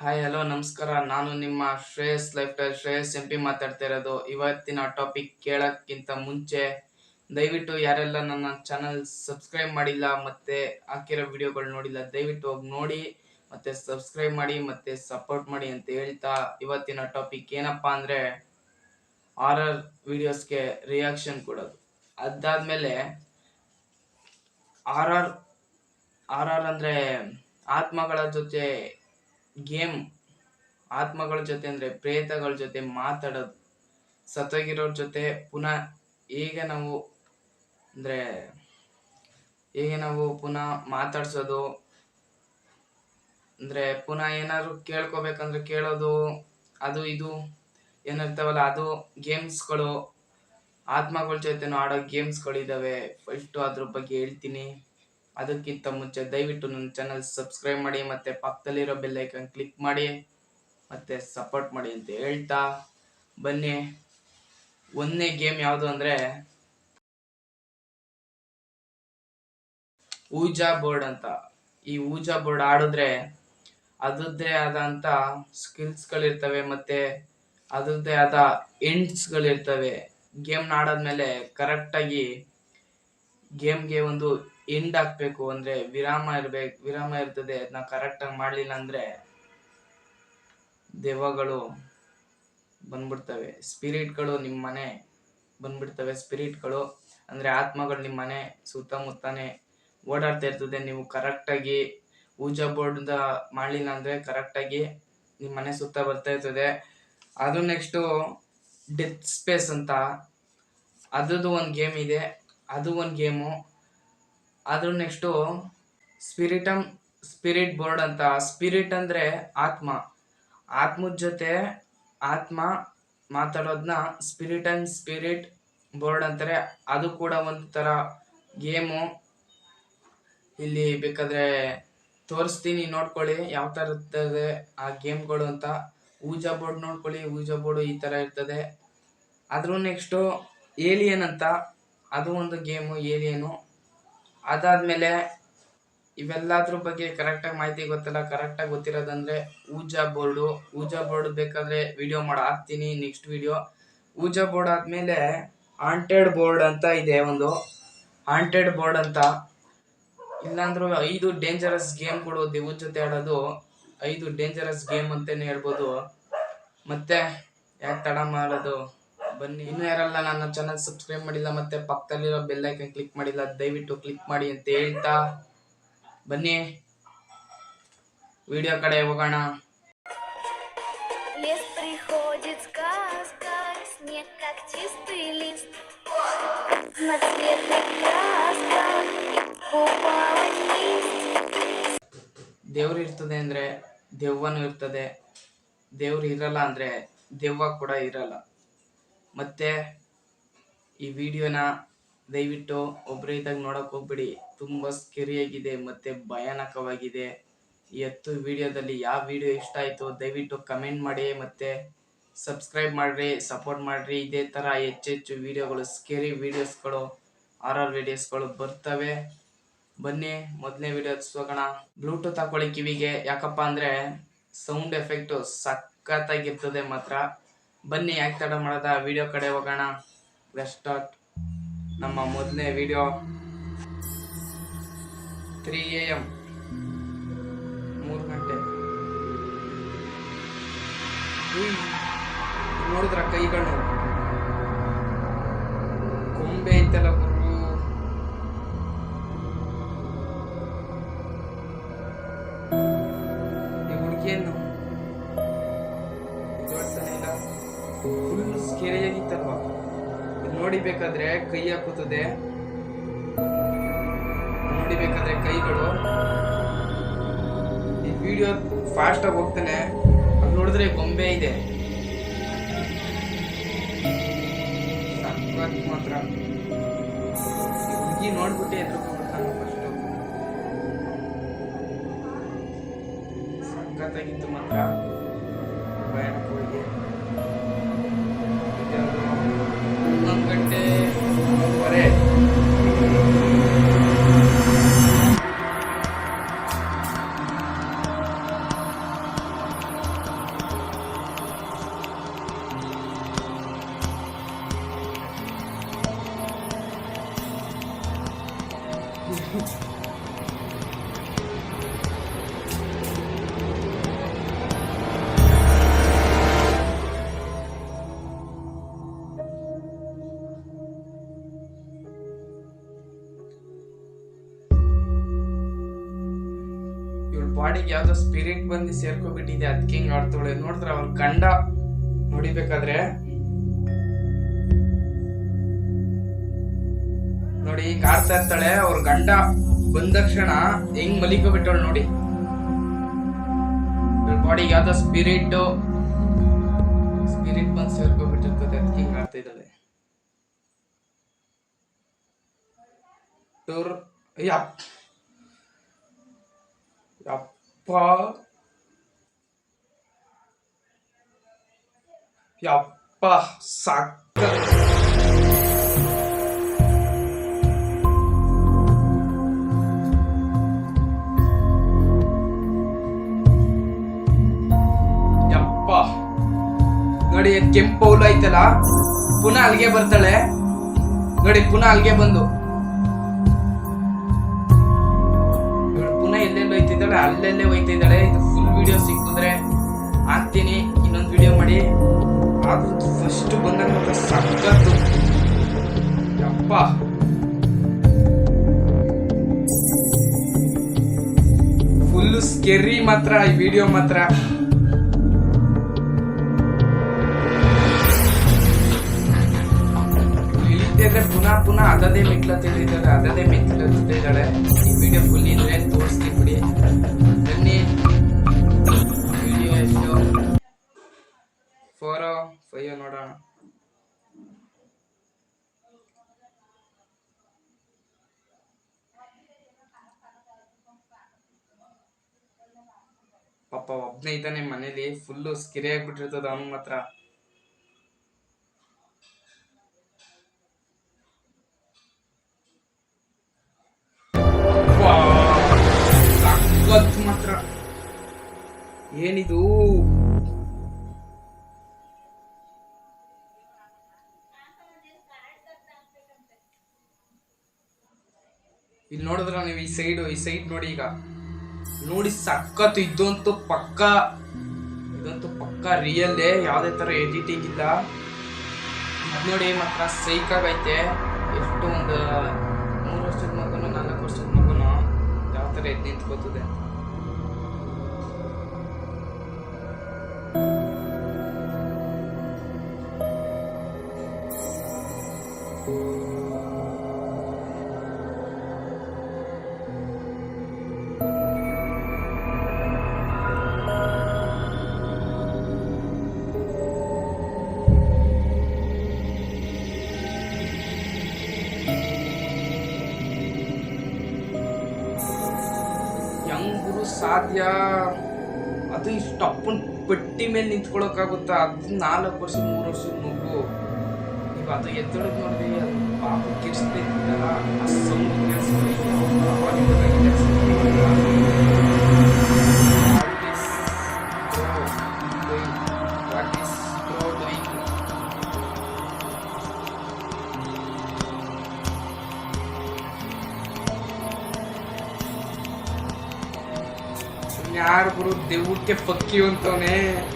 Hi hello ನಮಸ್ಕಾರ. ನಾನು ನಿಮ್ಮ Shreyas lifestyle Shreyas M P ಮಾತಾಡ್ತಾ ಇರೋದು. ಇವತ್ತಿನ ಟಾಪಿಕ್ ಕೇಳೋಕ್ಕಿಂತ ಮುಂಚೆ ದಯವಿಟ್ಟು ಯಾರೆಲ್ಲ ನನ್ನ ಚಾನಲ್ ಸಬ್ಸ್ಕ್ರೈಬ್ ಮಾಡಿಲ್ಲ ಮತ್ತೆ ಹಾಕಿರೋ ವಿಡಿಯೋಗಳು ನೋಡಿಲ್ಲ, ದಯವಿಟ್ಟು ಹೋಗಿ ನೋಡಿ ಮತ್ತೆ ಸಬ್ಸ್ಕ್ರೈಬ್ ಮಾಡಿ ಮತ್ತೆ ಸಪೋರ್ಟ್ ಮಾಡಿ ಅಂತ ಹೇಳ್ತಾ ಇವತ್ತಿನ ಟಾಪಿಕ್ ಏನಪ್ಪಾ ಅಂದ್ರೆ ಆರರ್ ವಿಡಿಯೋಸ್ಗೆ ರಿಯಾಕ್ಷನ್ ಕೊಡೋದು. ಅದಾದಮೇಲೆ ಆರ್ ಆರ್ ಆರ್ ಆರ್ ಅಂದ್ರೆ ಆತ್ಮಗಳ ಜೊತೆ ಗೇಮ್ ಆತ್ಮಗಳ ಜೊತೆ ಅಂದ್ರೆ ಪ್ರೇತಗಳ ಜೊತೆ ಮಾತಾಡೋದು. ಸತ್ತೋಗಿರೋರ ಜೊತೆ ಪುನಃ ಹೇಗೆ ನಾವು ಅಂದ್ರೆ ಹೇಗೆ ನಾವು ಪುನಃ ಮಾತಾಡ್ಸೋದು? ಅಂದ್ರೆ ಪುನಃ ಏನಾದ್ರು ಕೇಳ್ಕೊಬೇಕಂದ್ರೆ ಕೇಳೋದು, ಅದು ಇದು ಏನಿರ್ತಾವಲ್ಲ, ಅದು ಗೇಮ್ಸ್ಗಳು. ಆತ್ಮಗಳ ಜೊತೆ ಆಡೋ ಗೇಮ್ಸ್ಗಳಿದ್ದಾವೆ ಫಸ್ಟು ಅದ್ರ ಬಗ್ಗೆ ಹೇಳ್ತೀನಿ. ಅದಕ್ಕಿಂತ ಮುಂಚೆ ದಯವಿಟ್ಟು ನನ್ನ ಚಾನಲ್ ಸಬ್ಸ್ಕ್ರೈಬ್ ಮಾಡಿ ಮತ್ತೆ ಪಕ್ಕದಲ್ಲಿರೋ ಬೆಲ್ ಐಕನ್ ಕ್ಲಿಕ್ ಮಾಡಿ ಮತ್ತೆ ಸಪೋರ್ಟ್ ಮಾಡಿ ಅಂತ ಹೇಳ್ತಾ ಬನ್ನಿ. ಒಂದನೇ ಗೇಮ್ ಯಾವುದು ಅಂದ್ರೆ ಊಜಾ ಬೋರ್ಡ್ ಅಂತ. ಈ ಊಜಾ ಬೋರ್ಡ್ ಆಡಿದ್ರೆ ಅದರದ್ದೇ ಆದಂತ ಸ್ಕಿಲ್ಸ್ ಮತ್ತು ಅದರದ್ದೇ ಆದ ಎಂಡ್ಸ್ ಗೇಮ್ನ ಗೇಮ್ ಆಡಾದ್ಮೇಲೆ ಕರೆಕ್ಟ್ ಆಗಿ ಗೇಮ್ಗೆ ಒಂದು ಎಂಡ್ ಹಾಕ್ಬೇಕು ಅಂದ್ರೆ ವಿರಾಮ ಇರಬೇಕು, ವಿರಾಮ ಇರ್ತದೆ, ಅದನ್ನ ಕರೆಕ್ಟ್ ಆಗಿ ಮಾಡ್ಲಿಲ್ಲ ಅಂದ್ರೆ ದೆವ್ವಗಳು ಬಂದ್ಬಿಡ್ತವೆ. ಸ್ಪಿರಿಟ್ಗಳು ನಿಮ್ಮ ಮನೆ ಬಂದ್ಬಿಡ್ತವೆ. ಸ್ಪಿರಿಟ್ಗಳು ಅಂದ್ರೆ ಆತ್ಮಗಳು ನಿಮ್ಮ ಮನೆ ಸುತ್ತಮುತ್ತನೇ ಓಡಾಡ್ತಾ ಇರ್ತದೆ. ನೀವು ಕರೆಕ್ಟ್ ಆಗಿ ಪೂಜಾ ಬೋರ್ಡ್ ಮಾಡ್ಲಿಲ್ಲ ಅಂದ್ರೆ ಕರೆಕ್ಟ್ ಆಗಿ ನಿಮ್ಮ ಮನೆ ಸುತ್ತ ಬರ್ತಾ ಇರ್ತದೆ. ಅದು ನೆಕ್ಸ್ಟ್ ಡೆತ್ ಸ್ಪೇಸ್ ಅಂತ. ಅದ್ರದ್ದು ಒಂದು ಗೇಮ್ ಇದೆ. ಅದು ಒಂದು ಗೇಮು ಅದ್ರ ನೆಕ್ಸ್ಟು ಸ್ಪಿರಿಟಮ್, ಸ್ಪಿರಿಟ್ ಬೋರ್ಡ್ ಅಂತ. ಸ್ಪಿರಿಟ್ ಅಂದರೆ ಆತ್ಮ. ಆತ್ಮದ ಜೊತೆ ಆತ್ಮ ಮಾತಾಡೋದನ್ನ ಸ್ಪಿರಿಟ್ ಅಂಡ್ ಸ್ಪಿರಿಟ್ ಬೋರ್ಡ್ ಅಂತಾರೆ. ಅದು ಕೂಡ ಒಂದು ಥರ ಗೇಮು. ಇಲ್ಲಿ ಬೇಕಾದ್ರೆ ತೋರಿಸ್ತೀನಿ, ನೋಡ್ಕೊಳ್ಳಿ ಯಾವ ಥರ ಇರ್ತದೆ ಆ ಗೇಮ್ಗಳು ಅಂತ. ಊಜಾ ಬೋರ್ಡ್ ನೋಡ್ಕೊಳ್ಳಿ, ಊಜಾ ಬೋರ್ಡು ಈ ಥರ ಇರ್ತದೆ. ಅದ್ರ ನೆಕ್ಸ್ಟು ಏಲಿಯನ್ ಅಂತ. ಅದು ಒಂದು ಗೇಮು, ಏಲಿಯನು. ಅದಾದ್ಮೇಲೆ ಇವೆಲ್ಲದ್ರ ಬಗ್ಗೆ ಕರೆಕ್ಟಾಗಿ ಮಾಹಿತಿ ಗೊತ್ತಿಲ್ಲ ಕರೆಕ್ಟಾಗಿ ಗೊತ್ತಿರೋದಂದ್ರೆ ಊಜಾ ಬೋರ್ಡು. ಊಜಾ ಬೋರ್ಡ್ ಬೇಕಾದ್ರೆ ವಿಡಿಯೋ ಮಾಡಿ, ಹಾಕ್ತೀನಿ ನೆಕ್ಸ್ಟ್ ವಿಡಿಯೋ ಊಜಾ ಬೋರ್ಡ್ ಆದ್ಮೇಲೆ ಹಾಂಟೆಡ್ ಬೋರ್ಡ್ ಅಂತ ಇದೆ ಒಂದು. ಹಾಂಟೆಡ್ ಬೋರ್ಡ್ ಅಂತ. ಇಲ್ಲಾಂದ್ರೂ ಐದು ಡೇಂಜರಸ್ ಗೇಮ್ಗಳು ದೇವ್ರ ಜೊತೆ ಆಡೋದು. ಐದು ಡೇಂಜರಸ್ ಗೇಮ್ ಅಂತಲೇ ಹೇಳ್ಬೋದು. ಮತ್ತೆ ಯಾಕೆ ತಡ ಮಾಡೋದು? ಬನ್ನಿ. ಇನ್ನೂ ಯಾರಲ್ಲ ನನ್ನ ಚಾನಲ್ ಸಬ್ಸ್ಕ್ರೈಬ್ ಮಾಡಿಲ್ಲ ಮತ್ತೆ ಪಕ್ಕದಲ್ಲಿರೋ ಬೆಲ್ ಐಕನ್ ಕ್ಲಿಕ್ ಮಾಡಿಲ್ಲ ದಯವಿಟ್ಟು ಕ್ಲಿಕ್ ಮಾಡಿ ಅಂತ ಹೇಳ್ತಾ ಬನ್ನಿ. ವಿಡಿಯೋ ಕಡೆ ಹೋಗೋಣ. ದೇವ್ರು ಇರ್ತದೆ ಅಂದ್ರೆ ದೆವ್ವನೂ ಇರ್ತದೆ. ದೇವ್ರು ಇರಲ್ಲ ಅಂದ್ರೆ ದೆವ್ವ ಕೂಡ ಇರಲ್ಲ. ಮತ್ತೆ ಈ ವಿಡಿಯೋನ ದಯವಿಟ್ಟು ಒಬ್ಬರೇ ಇದ್ದಾಗ ನೋಡಕ್ ಹೋಗ್ಬಿಡಿ. ತುಂಬಾ ಸ್ಕೆರಿಯಾಗಿದೆ ಮತ್ತೆ ಭಯಾನಕವಾಗಿದೆ. ಈ ಹತ್ತು ವಿಡಿಯೋದಲ್ಲಿ ಯಾವ ವಿಡಿಯೋ ಇಷ್ಟ ಆಯ್ತು ದಯವಿಟ್ಟು ಕಮೆಂಟ್ ಮಾಡಿ, ಮತ್ತೆ ಸಬ್ಸ್ಕ್ರೈಬ್ ಮಾಡ್ರಿ ಸಪೋರ್ಟ್ ಮಾಡ್ರಿ. ಇದೇ ತರ ಹೆಚ್ಚೆಚ್ಚು ವಿಡಿಯೋಗಳು ಸ್ಕೇರಿ ವಿಡಿಯೋಸ್ಗಳು ಆರ್ ಆರ್ ವಿಡಿಯೋಸ್ಗಳು ಬರ್ತವೆ. ಬನ್ನಿ, ಮೊದಲನೇ ವಿಡಿಯೋ ಹೋಗೋಣ ಬ್ಲೂಟೂತ್ ಹಾಕೊಳ್ಳಿ ಕಿವಿಗೆ. ಯಾಕಪ್ಪ ಅಂದ್ರೆ ಸೌಂಡ್ ಎಫೆಕ್ಟ್ ಸಖತ್ತಾಗಿರ್ತದೆ ಮಾತ್ರ. ಬನ್ನಿ ಯಾಕೆ ತಡ ಮಾಡೋದ? ವಿಡಿಯೋ ಕಡೆ ಹೋಗೋಣ. ಸ್ಟಾರ್ಟ್ ನಮ್ಮ ಮೊದಲನೇ ವಿಡಿಯೋ ತ್ರೀ ಎ ಎಂ ಮೂರು ಗಂಟೆ. ನೋಡಿದ್ರ ಕೈಗಳು? ಗೊಂಬೆ ಐತಲ್ಲ ಇಲ್ಲಿ ನೋಡಿಬೇಕಾದ್ರೆ ಕೈ ಹಾಕುತ್ತದೆ. ನೋಡಿಬೇಕಾದ್ರೆ ಕೈಗಳು. ಈ ವಿಡಿಯೋ ಫಾಸ್ಟ್ ಆಗಿ ಹೋಗ್ತಾನೆ. ಅದು ನೋಡಿದ್ರೆ ಗೊಂಬೆ ಇದೆ. ಮಾತ್ರ. ಹುಡುಗಿ ನೋಡ್ಬಿಟ್ಟೆ ಎದುರು ಫಸ್ಟ್ ಮಾತ್ರ. ಬಾಡಿಗೆ ಯಾವ್ದೋ ಸ್ಪಿರಿಟ್ ಬಂದು ಸೇರ್ಕೊಬಿಟ್ಟಿದೆ ಅದಕ್ಕೆ ಹಿಂಗ್ ಆಡ್ತಾಳೆ ನೋಡಿದ್ರೆ ಅವ್ರ ಗಂಡ ನೋಡಿಬೇಕಾದ್ರೆ ನೋಡಿ, ಹಿಂಗ್ ಆಡ್ತಾ ಇರ್ತಾಳೆ, ಅವ್ರ ಗಂಡ ಬಂದ ತಕ್ಷಣ ಹೆಂಗ್ ಮಲಿಕೋಬಿಟ್ಟವಳು ನೋಡಿ. ಬಾಡಿಗೆ ಯಾವ್ದೋ ಸ್ಪಿರಿಟ್ ಸ್ಪಿರಿಟ್ ಬಂದು ಸೇರ್ಕೊಬಿಟ್ಟಿರ್ತದೆ ಅದಕ್ಕೆ ಹಿಂಗ್ ಆಡ್ತಾ ಇದ್ದಾಳೆ. ಟೂರ್ ಯಪ್ ಯಪ್ಪ ಯಪ್ಪ ಸಕ್ಕ ಯಪ್ಪ ನೋಡಿ ಕೆಂಪು ಐತಲ್ಲ? ಪುನಃ ಅಲ್ಲಿಗೆ ಬರ್ತಾಳೆ. ನೋಡಿ ಪುನಃ ಅಲ್ಲಿಗೆ ಬಂದು. ಎಲ್ಲೆಲ್ಲಿ ಅಲ್ಲಲ್ಲೇ ಹೋಯ್ತಾ ಇದು ಫುಲ್ ವಿಡಿಯೋ ಸಿಕ್ಕಿದ್ರೆ ಹಾಕ್ತೀನಿ. ಇನ್ನೊಂದು ವಿಡಿಯೋ ಮಾಡಿ. ಅದು ಫಸ್ಟ್ ಬಂದಾಗ ಸಕ್ಕತ್ತು ಯಪ್ಪ. ಫುಲ್ ಸ್ಕೆರಿ ಮಾತ್ರ ಈ ವಿಡಿಯೋ ಮಾತ್ರ. ಪುನಃ ಅದದೇ ಮೆಟ್ಲ ತಿಳಿದಾಳೆ ಅದದೇ ಮೆಟ್ಲ ತಿಳಿದಾಳೆ ಈ ವಿಡಿಯೋ ಫುಲ್ ಇದ್ರೆ ತೋರಿಸ್ತೀನಿ ಬಿಡಿ. ಬನ್ನಿ. ವಿಡಿಯೋ ಎಷ್ಟು. ಫೋರೋ ಫೈವ್ ನೋಡೋಣ. ಪಾಪ ಒಬ್ನೇ ಇದ್ದಾನೆ ಮನೇಲಿ ಫುಲ್ಲು ಸ್ಕಿರಿ ಆಗ್ಬಿಟ್ಟಿರ್ತದ ಅವನ ಮಾತ್ರ. ಇಲ್ಲಿ ನೋಡಿದ್ರೆ ನೀವು ಈ ಸೈಡ್ ಈ ಸೈಡ್ ನೋಡಿ ಈಗ. ನೋಡಿ ಸಖತ್ ಇದಂತೂ ಪಕ್ಕ ಇದಂತೂ ಪಕ್ಕ ರಿಯಲ್ ಯಾವುದೇ ತರ ಎಡಿಟಿಂಗ್ ಇಲ್ಲ. ನೋಡಿ ಮಾತ್ರ ಸೈಕ್ ಆಗೈತೆ. ಎಷ್ಟು ಒಂದು ಮೂರು ವರ್ಷದ ಮಗನು, ನಾಲ್ಕು ವರ್ಷದ ಮಗನು, ಯಾವ ಥರ ಎದ್ದು ನಿಂತ್ಕೋತದೆ ಹೆಂಗ್ ಗುರು ಸಾಧ್ಯ? ಅದು ಇಷ್ಟು ಅಪ್ಪನ ಪಟ್ಟಿ ಮೇಲೆ ನಿಂತ್ಕೊಳಕ್ಕಾಗುತ್ತಾ? ಅದು ನಾಲ್ಕು ವರ್ಷ, ಮೂರು ವರ್ಷದ ಮಗು ಈಗ ಅದು ಎದ್ದೊಳಗೆ ನೋಡಿದ್ವಿ ಅದು ಪಾಪ ಕಿರ್ಸ್ತಿದ್ದಲ್ಲ ಆ ಸೌಂಡ್ ಕೇಳಿಸ್ಕೊಂಡು ಯಾರು ಗುರು ದೆವ್ವಕ್ಕೆ ಪಕ್ಕಿ ಅಂತವನೇ ಅಂದ್ರೆ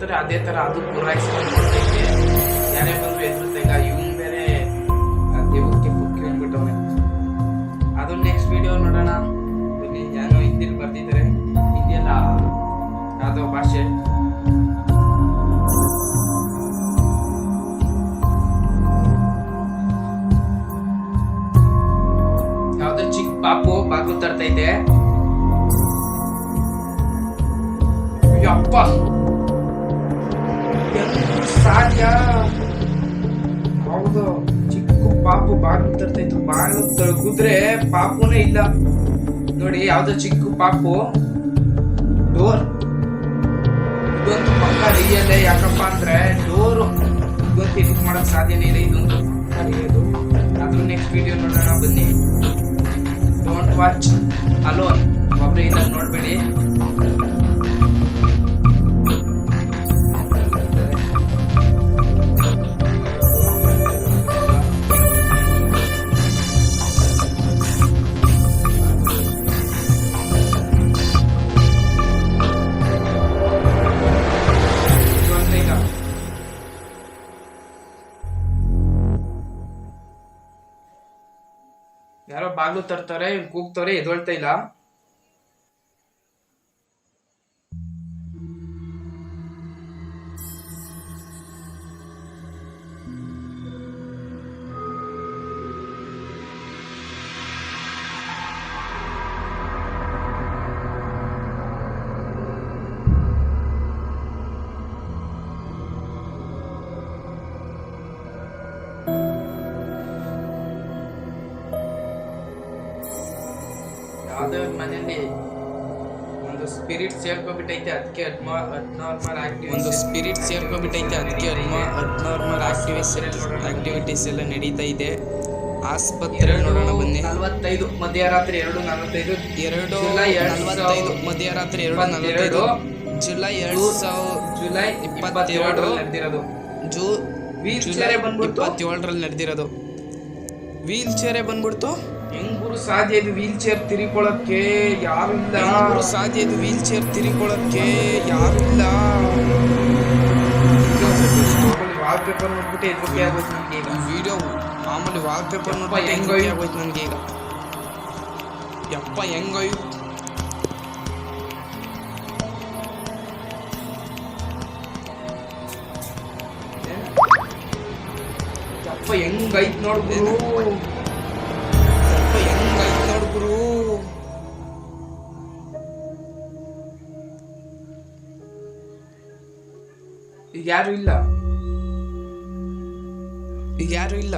ಹೆದರ್ತಾರೆ ಅದೇ ಥರ ಅದು ಪೂರೈಸ್ಕೊಂಡು ನೋಡ್ತೈತೆ ಯಾರೇ ಬಂದ್ರು ಹೆದರುತ್ತೆ ಈಗ ಇವನ್ ಬೇರೆ ದೇವಕ್ಕೆ ಕುಕ್ಕಿ ಅಂದ್ಬಿಟ್ಟವನೆ. ಅದು ನೆಕ್ಸ್ಟ್ ವಿಡಿಯೋ ನೋಡೋಣ. ಇಲ್ಲಿ ಏನೋ ಹಿಂದಿಲಿ ಬರ್ತಿದ್ದಾರೆ ಹಿಂದಿಯಲ್ಲ ಯಾವುದೋ ಭಾಷೆ. ಯಾವುದೋ ಚಿಕ್ಕ ಪಾಪು ಬಾಗ್ಲು ತರ್ತೈತೆ ಅಪ್ಪ ಸಾಧ್ಯ? ಹೌದು. ಚಿಕ್ಕ ಪಾಪು ಬಾಗಿಲು ತರ್ತೈತು ಬಾಗಿಲು ತಗುದ್ರೆ ಪಾಪುನೇ ಇಲ್ಲ. ನೋಡಿ, ಯಾವ್ದೋ ಚಿಕ್ಕ ಪಾಪು? ಡೋರ್. ಇದೊಂದು ಪಕ್ಕ ರಿಯಲ್ಲೇ ಯಾಕಪ್ಪ ಅಂದ್ರೆ ಡೋರು. ಇವತ್ತು ಎಡಿಟ್ ಮಾಡಕ್ ಸಾಧ್ಯನೇ ಇಲ್ಲ. ಇದೊಂದು ಕಲಿಯೋದು ಅದ್ರ ನೆಕ್ಸ್ಟ್ ವಿಡಿಯೋ ನೋಡೋಣ ಬನ್ನಿ. ಡೋಂಟ್ ವಾಚ್ ಅಲೋನ್ ಒಬ್ರು ಇಲ್ಲ ನೋಡ್ಬೇಡಿ. ಬಾಗ್ಲು ತರ್ತಾರೆ ಇವ್ನು ಕೂಗ್ತವ್ರೆ ಎದೊಳ್ತಾ ಇಲ್ಲ. ಯಾವ್ದೋ ಮನೆಯಲ್ಲಿ ಒಂದು ಸ್ಪಿರಿಟ್ ಸೇರ್ಕೊಬಿಟ್ಟೈತೆ ಅದಕ್ಕೆ ಅಬ್ನಾರ್ಮಲ್ ಆಕ್ಟಿವ್ ಒಂದು ಸ್ಪಿರಿಟ್ ಸೇರ್ಕೊಬಿಟ್ಟೈತೆ ಅದಕ್ಕೆ ಅಬ್ನಾರ್ಮಲ್ ಆಕ್ಟಿವಿಸ್ ಆಕ್ಟಿವಿಟೀಸ್ ಎಲ್ಲ ನಡೀತಾ ಇದೆ. ಆಸ್ಪತ್ರೆ ನೋಡೋಣ ಬನ್ನಿ. ನಲವತ್ತೈದು ಮಧ್ಯರಾತ್ರಿ ಎರಡು ನಲವತ್ತೈದು. ಎರಡು ನಲವತ್ತೈದು ಮಧ್ಯರಾತ್ರಿ ಎರಡು ನಲವತ್ತೈದು. ಜುಲೈ ಎರಡು ಸಾವಿರ ಜುಲೈ ಇಪ್ಪತ್ತೆರಡು ನಡೆದಿರೋದು. ಜೂ ವೀಲ್ ಚೇರೆ ಬಂದ್ಬಿಟ್ಟು ಇಪ್ಪತ್ತೇಳರಲ್ಲಿ ನಡೆದಿರೋದು. ವೀಲ್ ಚೇರೆ ಬಂದ್ಬಿಡ್ತು. ಹೆಂಗುರು ಸಾಧ್ಯ ಇದು ವೀಲ್ ಚೇರ್ ತಿರುಕೊಳ್ಳಕ್ಕೆ ಯಾರು ಇಲ್ಲ ಸಾಧ್ಯ ಇದು ವೀಲ್ ಚೇರ್ ತಿರುಕೊಳ್ಳಕ್ಕೆ ಯಾರು ಇಲ್ಲ ವಾಲ್ ಪೇಪರ್ ನೋಡ್ಬಿಟ್ಟು ಎದುರಿಕೆ ಆಗೋಯ್ತು ನನಗೆ ಈಗ. ವಿಡಿಯೋ ಮಾಮೂಲಿ ವಾಲ್ ಪೇಪರ್ ನೋಡ್ಬಿಟ್ಟು ನೋಡಿ ಹೆಂಗೋ ಹೆಂಗೋ ಇವ್- ಆಗೋಯ್ತು ನನಗೆ ಈಗ. ಯಪ್ಪ ಹೆಂಗೋ ಇವ್- ಯಪ್ಪ ಹೆಂಗೈತ್ ನೋಡ್ ಯಾರು ಇಲ್ಲ. ಯಾರು ಇಲ್ಲ.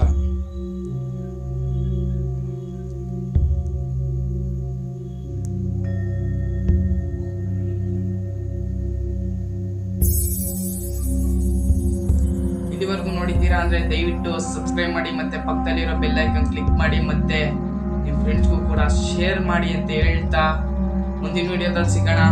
ಇಲ್ಲಿವರೆಗೂ ನೋಡಿದ್ದೀರಾ ಅಂದ್ರೆ ದಯವಿಟ್ಟು ಸಬ್ಸ್ಕ್ರೈಬ್ ಮಾಡಿ ಮತ್ತೆ ಪಕ್ಕದಲ್ಲಿರೋ ಬೆಲ್ ಐಕನ್ ಕ್ಲಿಕ್ ಮಾಡಿ ಮತ್ತೆ ನಿಮ್ಮ ಫ್ರೆಂಡ್ಸ್ಗೂ ಕೂಡ ಶೇರ್ ಮಾಡಿ ಅಂತ ಹೇಳ್ತಾ ಮುಂದಿನ ವಿಡಿಯೋದಲ್ಲಿ ಸಿಗೋಣ.